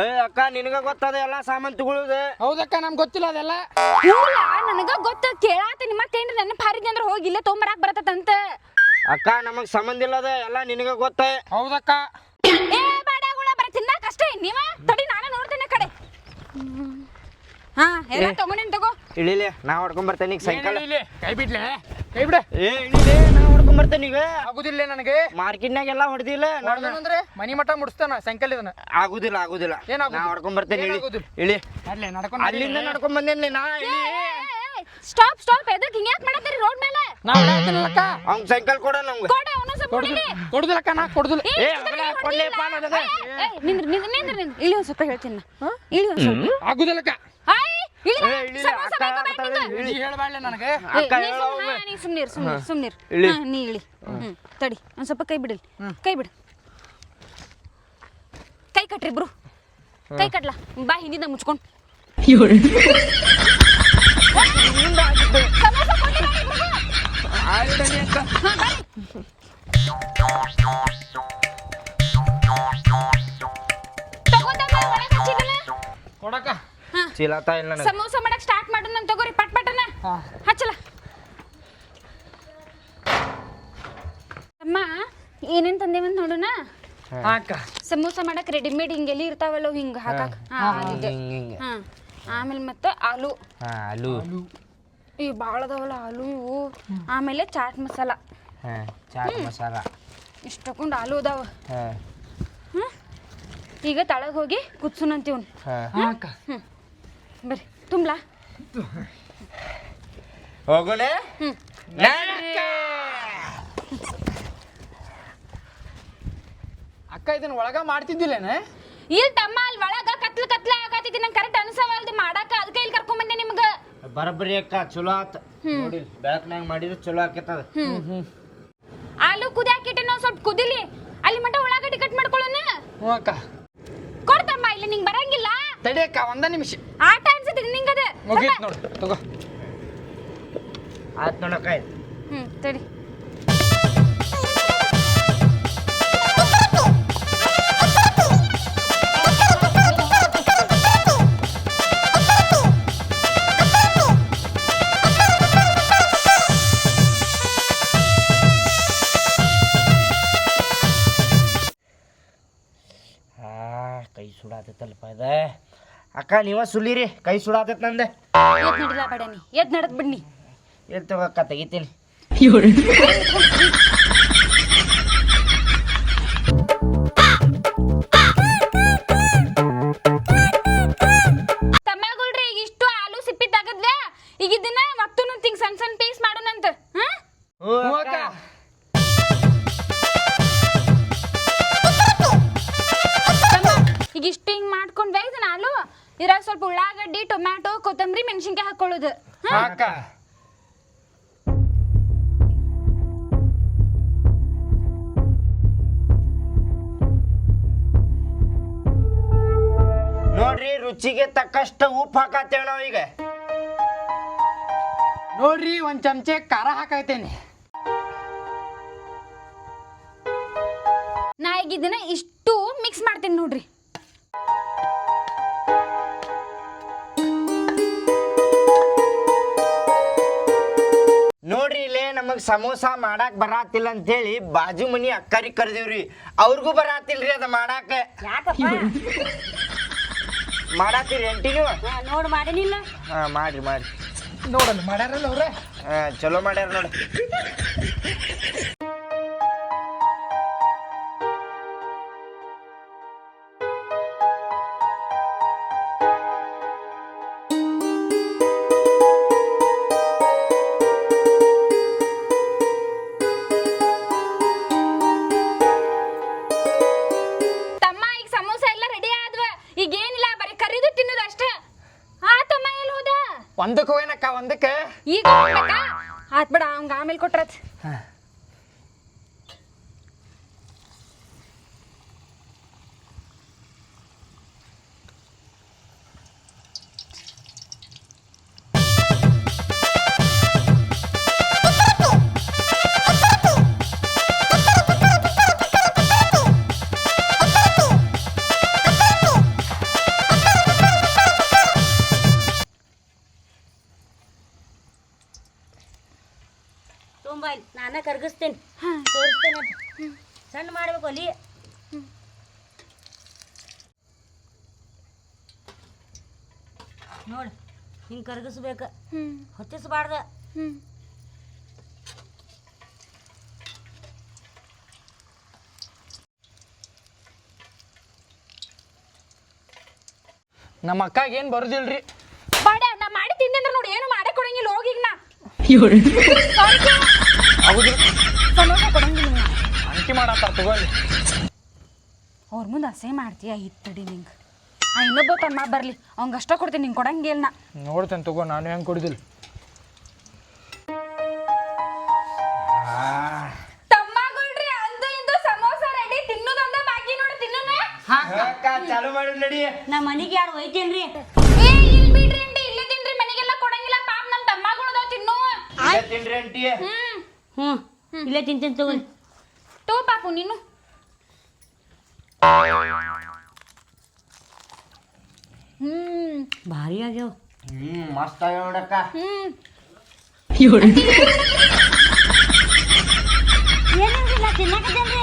ಏ ಅಕ್ಕ ನಿನಗ ಗೊತ್ತದ ಎಲ್ಲ ಸಾಮಾನ್ ತಗೊಳುದು ಹೌದಕ್ಕ ನಮ್ಗೆ ಗೊತ್ತಿಲ್ಲ ಅದೆಲ್ಲ. ಇಲ್ಲ ನನಗ ಗೊತ್ತ ಕೇಳಾತೀನಿ. ಮತ್ತೇನ್ರಿ ನನ್ನ ಪಾರಿದ್ನಿ ಅಂದ್ರೆ ಹೋಗಿ ಇಲ್ಲೇ ತೊಂಬರಾಕ್ ಬರತ್ತಂತ ಅಕ್ಕ ನಮಗ್ ಸಂಬಂಧ ಇಲ್ಲದ ಎಲ್ಲ ನಿನಗ ಗೊತ್ತ? ಹೌದಕ್ಕ. ಏ ಬಾಡ್ಯಾಗುಳ ಬರ ತಿನ್ನಾಕ ಅಷ್ಟೇ. ನೀವ? ತಡಿ ನಾನು ನೋಡ್ತೇನೆ ಕಡೆ. ಹಾ ಎಲ್ಲ ತಗೊಂಡಿನ್ ತಗೋ. ಇಳಿಲಿ ನಾ ಹೊಡ್ಕೊಂಡ್ ಬರ್ತೇನೆ ಈಗ ಸೈಕಲ್ ಏನ್ ಕೈ ಬಿಡ್ಲೆ. ಕೈ ಬಿಡ. ಏ ಇಳಿಲಿ ನಾ ಹೊಡ್ಕೊಂಡ್ ಬರ್ತೇನೆ ಈಗ ಆಗುದಿಲ್ಲ ನನಗೆ. ಮಾರ್ಕೆಟ್ನಾಗ ಎಲ್ಲ ಹೊಡೆದಿಲ್ಲ ಅಂದ್ರೆ ಮನಿ ಮಠ ಮುಡಿಸ್ತಾನ ಸೈಕಲ್ ಇದನ್ನ ಆಗುದಿಲ್ಲ ಆಗುದಿಲ್ಲ? ನಾ ಹೊಡ್ಕೊಂಡ್ ಬರ್ತೇನೆ ಇಳಿ ಏನಾಗುದಿಲ್ಲ? ಇಳಿ. ಅಲ್ಲೇ ನಡ್ಕೊಂಡು ಅಲ್ಲಿಂದ ನಡ್ಕೊಂಡ್ ಬಂದೇನಿ ನಾ? ಇಳಿ. ಸ್ಟಾಪ್ ಸ್ಟಾಪ್ ಎದಕ್ ಹಿಂಗ್ ಯಾಕೆ ಮಾಡತ್ತೀರಿ ರೋಡ್ ಮೇಲೆ? ನಾ ಹೊಡ್ಯಾಕತ್ತಿಲ್ಲಕ್ಕ. ಅವ್ನ್ ಸೈಕಲ್ ಕೊಡ ನಮ್ಗೆ ಕೊಡ ಅವನು ಸ್ವಲ್ಪ ಕೊಡುದಿಲ್ಲ. ಕೊಡುದಿಲ್ಲಕ್ಕ ನಾ ಕೊಡುದಿಲ್ಲ. ಏ, ಏ, ಇಷ್ಟೊತ್ತಿಗೆ ಅಗಲ ಹೊಡ್ದಿಲ್ಲ. ಕೊಡ್ಲೇಪ್ಪ ನನಗೆ. ಏ, ಏ, ನಿಂದ್ರು ನಿಂದ್ರು ನಿಂದ್ರು. ನಿಂದ್ರು ಇಳಿ ಒಂದ್ ಸ್ವಲ್ಪ ಹೇಳ್ತೀನಿ ನಾ. ಇಳಿ ಒಂದ್ ಸ್ವಲ್ಪ. ಆಗುದಿಲ್ಲಕ್ಕ ಹಾಯ್ ಇಳಿ ಏ, ಇಳಿಲಿ, ಸಮೋಸ ಬೇಕಾ? ಇಳಿ. ನನಗೆ. ಏ, ಅಕ್ಕ ನೀ ಹೇಳು ಸುಮ್ನೆ- ಅವ್ವೆ. ಹಾ, ನೀ ಸುಮ್ನಿರ್ ಸುಮ್ನಿರ್ ಸುಮ್ನಿರ್ ಇಳಿ. ಹಾ, ನೀ ಇಳಿ. ಹ್ಮ್ ತಡಿ. ಒಂದ್ ಸ್ವಲ್ಪ ಕೈ ಬಿಡಿಲ್. ಕೈ ಬಿಡು. ಕೈ ಕಟ್ರಿ ಇಬ್ರು. ಕೈ ಕಟ್ಲ? ಬಾ ಹಿಂದಿಂದ ಮುಚ್ಕೊಂಡ್. ಅಕ್ಕ? ಕೊಡಕ್ಕ. ಇಲ್ಲ ನನಗೆ. ಸಮೋಸ ಮಾಡಕ್ ಸ್ಟಾರ್ಟ್ ಹಚ್ಚಲ. ಅಮ್ಮ ಏನೇನ್ ತಂದೇವಂತ ನೋಡೋಣ ಸಮೋಸ ಮಾಡಕ್ ರೆಡಿಮೇಡ್ ಹಿಂಗ್ ಎಲ್ಲಿ ಇರ್ತಾವಲ್ಲ ಹಿಂಗ್ ಹಾಕಕ್? ಹಾ ಅದಿದೆ. ಹಿಂಗ್. ಹಿಂಗ್ ಹಾ. ಆಮೇಲೆ ಮತ್ತೆ ಆಲೂ. ಆಲೂ. ಈ ಭಾಳ ಅದಾವಲ್ಲ ಆಲೂ ಇವು. ಆಮೇಲೆ ಚಾಟ್ ಮಸಾಲ. ಹಾ ಚಾಟ್ ಮಸಾಲ. ಇಷ್ಟು ತಗೊಂಡು ಆಲೂ ಅದಾವ. ಈಗ ತಳಗ್ ಹೋಗಿ ಕುದ್ಸುನಂತೀವ್. ಬರ್ರಿ ತುಂಬ್ಲಾ. ಹೋಗೋಣ ಹ್ಮ್. ಅಕ್ಕ ಇದನ್ನ ಒಳಗ ಮಾಡ್ತಿದ್ದಿಲ್ಲೇನೆ? ಇಲ್ಲಿ ತಮ್ಮ ಅಲ್ಲಿ ಒಳಗ ಕತ್ಲ ಕತ್ಲ ಆಗತೈತಿ ನಂಗೆ ಕರೆಕ್ಟ್ ಅನ್ಸವಲ್ದು. ಮಾಡಾಕ ಅದಕ್ಕೆ ಇಲ್ಲಿ ಕರ್ಕೊಂಡ್ ಬಂದೆ ನಿಮ್ಗೆ. ಬರಬರಿ ಅಕ್ಕ ಚಲೋ ಆತ. ನೋಡಿ ಬೆಳಕ್ನಾಗ ಮಾಡಿದ್ರೆ ಚಲೋ ಆಕೇತದ. ಆಲೂ ಕುದಿಯಾಕಿಟ್ಟೆ ನಾವು ಸ್ವಲ್ಪ ಕುದಿಲಿ. ಅಲ್ಲಿ ಮಟ ಉಳ್ಳಾಗಡ್ಡಿ ಕಟ್ ಮಾಡ್ಕೊಳ್ಳೋಣ. ಹ್ಞೂ ಅಕ್ಕ. ಕೊಡ್ತಮ್ಮ ಇಲ್ಲಿ ನಿಂಗೆ ಬರಂಗಿಲ್ಲ. ತಡಿ ಅಕ್ಕ ಒಂದ ನಿಮಿಷ. ಆಟ ಅನ್ಸತ್ತೆ ನಿಂಗದ. ಮುಗೀತ್ ನೋಡು ತಗೋ. ಆತ್ ನೋಡಕ್ಕ ಹ್ಞೂ ಹ್ಮ್ ತಡಿ. ಕೈ ಸುಡಾತೈತಲ್ಪ ಇದ. ಅಕ್ಕ ನೀವ ಸುಲಿರಿ. ಕೈ ಸುಡಾತೈತ್ ನಂದೆ. ಎದ್ ಎದ್ ನಡದ್ ಬಿಡ್ನಿ? ಎಲ್ಲಿ ತಗೋಕ ತೆಗಿತೀನಿ ತಮ್ಮಗಳ್ರಿ ಈಗ ಇಷ್ಟು ಆಲೂ ಸಿಪ್ಪಿ ತೆಗದ್ಲೆ ಈಗ ಇದನ್ನ ಮತ್ತೊಂದು ತಿಂಗ್ ಸಣ್ಣ ಸಣ್ಣ ಪೀಸ್ ಮಾಡೋಣಂತ ಹಾ? ಈಗ ಇಷ್ಟು ಹಿಂಗ್ ಮಾಡ್ಕೊಂಡ್ ಬೇಯ್ದನ ಆಲೂ ಇದ್ರಾಗ ಸ್ವಲ್ಪ ಉಳ್ಳಾಗಡ್ಡಿ ಟೊಮ್ಯಾಟೊ ಕೊತ್ತಂಬರಿ ಮೆಣಸಿನ್ಕಾಯಿ ಹಾಕೊಳ್ಳೋದು ಹಾ? ಅಕ್ಕ ರುಚಿಗೆ ತಕ್ಕಷ್ಟ ಉಪ್ಪು ಹಾಕತ್ತೇಳೋ ನಾವ್ ಈಗ. ನೋಡ್ರಿ ಒಂದ್ ಚಮಚೆ ಖಾರ ಹಾಕೈತೇನೆ. ನಾ ಈಗ ಇದನ್ನ ಇಷ್ಟು ಮಿಕ್ಸ್ ಮಾಡ್ತೀನಿ ನೋಡ್ರಿ. ನೋಡ್ರಿ ಇಲ್ಲೇ ನಮಗ್ ಸಮೋಸ ಮಾಡಾಕ್ ಬರಾತಿಲ್ಲ ಅಂತೇಳಿ ಬಾಜು ಮನಿ ಅಕ್ಕರಿ ಕರ್ದೇವ್ರಿ. ಅವ್ರಿಗೂ ಬರಾತಿಲ್ರಿ ಅದ ಮಾಡಾಕ. ಮಾಡಾತಿರಿ ಎಂಟಿ ನೀವು? ನೋಡ್ ಮಾಡಿನಿಲ್ಲ ಹಾ ಮಾಡ್ರಿ ಮಾಡ್ರಿ. ನೋಡಲ್ಲ ಮಾಡ್ಯಾರಲ್ಲ ಅವ್ರೆ? ಹಾ ಚಲೋ ಮಾಡ್ಯಾರ ನೋಡಿ. ಒಂದಕ್ಕೆ ಹೋಗ್ಯಾನಕ್ಕ ಒಂದಕ್ಕೆ? ಈಗ ಹೋಗ್ಬೇಕಾ? ಆತ್ ಬಿಡ ಅವಂಗ ಆಮೇಲೆ ಕೊಟ್ರತ್. ಸಣ್ಣ ಮಾಡ್ಬೇಕು ಅಲ್ಲಿ. ನೋಡು ಹಿಂಗೆ ಕರಗಿಸ್ಬೇಕು. ಹೊತ್ತಿಸ್ಬಾರ್ದು. ನಮ್ಮ ಅಕ್ಕಾಗ ಏನು ಬರೋದಿಲ್ರಿ? ಬಾಡ ನಾ ಮಾಡಿ ತಿಂದ್ರೆ ನೋಡಿ ಏನು ಮಾಡಕ್ ಕೊಡಂಗಿಲ್ಲ ಹೋಗಿ ನಾ. ಆಗುದಿಲ್ಲ ಸಮೋಸ ಕೊಡಂಗಿಲ್ಲ ನಾ ಅಂಟಿ ಮಾಡತ್ತಾರ ತಗೋಲಿ ಅವ್ರ ಮುಂದೆ ಅಸೇ ಮಾಡ್ತೀಯ ಇತ್ತಡಿ ನಿಂಗೆ. ಆ ಇನ್ನೊಬ್ಬ ತಮ್ಮ ಬರಲಿ ಅವಂಗ ಅಷ್ಟ ಕೊಡ್ತೀನಿ ನಿಂಗೆ ಕೊಡಂಗಿಲ್ಲ ನಾ ನೋಡ್ತೇನೆ ತಗೋ ನಾನು ಹೆಂಗ್ ಕೊಡುದಿಲ್ಲ. ತಮ್ಮಗಳ್ರಿ ಅಂದು ಇಂದು ಸಮೋಸ ರೆಡಿ ತಿನ್ನೋದಂದ ಬಾಕಿ ನೋಡು ತಿನ್ನೋಣ ಅಕ್ಕ ಚಾಲು ಮಾಡಿ ನಡಿ. ನಮ್ಮ ಮನೆಗೆ ಯಾರು ಒಯ್ತೇನ್ರಿ ಏ ಇಲ್ಲಿ ಬಿಡ್ರಿ ಅಂಟಿ ಇಲ್ಲೇ ತಿನ್ರಿ ಮನೆಗೆಲ್ಲ ಕೊಡಂಗಿಲ್ಲ ಪಾಪ ನಮ್ಮ ತಮ್ಮಗಳದಾವ ತಿನ್ನು. ತಿನ್ರಿ ಅಂಟಿ. ಹ್ಮ್. ಹ್ಞೂ ಇಲ್ಲೇ ತಿಂತೀನಿ ತಗೋ ತಗೋ ಪಾಪು ನೀನು. ಹ್ಞೂ ಭಾರಿ ಆಗ್ಯಾವ. ಹ್ಞೂ ಮಸ್ತ್ ಆಗ್ಯಾವ ಹ್ಞೂ ಏನಿಲ್ಲ ತಿನ್ನಕತ್ತೇನ್ರಿ